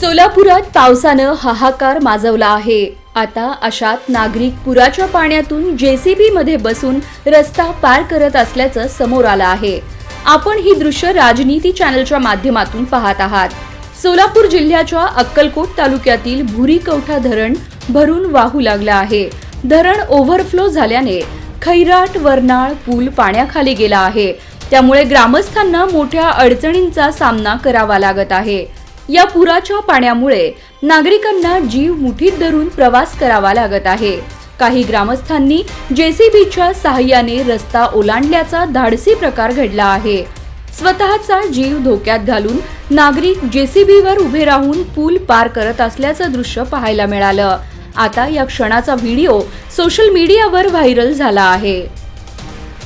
सोलापुरात पावसानं हाहाकार माजवला आहे. आता अशात नागरिक पुराच्या पाण्यातून जेसीबी मध्ये बसून रस्ता पार करत असल्याचं समोर आलं आहे. आपण ही दृश्य राजनीती चॅनलच्या माध्यमातून पाहत आहात. सोलापूर जिल्ह्याच्या अक्कलकोट तालुक्यातील भुरी कवठा धरण भरून वाहू लागलं आहे. धरण ओव्हरफ्लो झाल्याने खैराट वरनाळ पूल पाण्याखाली गेला आहे. त्यामुळे ग्रामस्थांना मोठ्या अडचणींचा सामना करावा लागत आहे. या पुराच्या पाण्यामुळे नागरिकांना जीव मुठीत धरून प्रवास करावा लागत आहे. काही ग्रामस्थांनी जेसीबीच्या सहाय्याने रस्ता ओलांडल्याचा धाडसी प्रकार घडला आहे. स्वतःचा जीव धोक्यात घालून नागरिक जेसीबीवर उभे राहून पूल पार करत असल्याचं दृश्य पाहायला मिळालं. आता या क्षणाचा व्हिडिओ सोशल मीडियावर व्हायरल झाला आहे.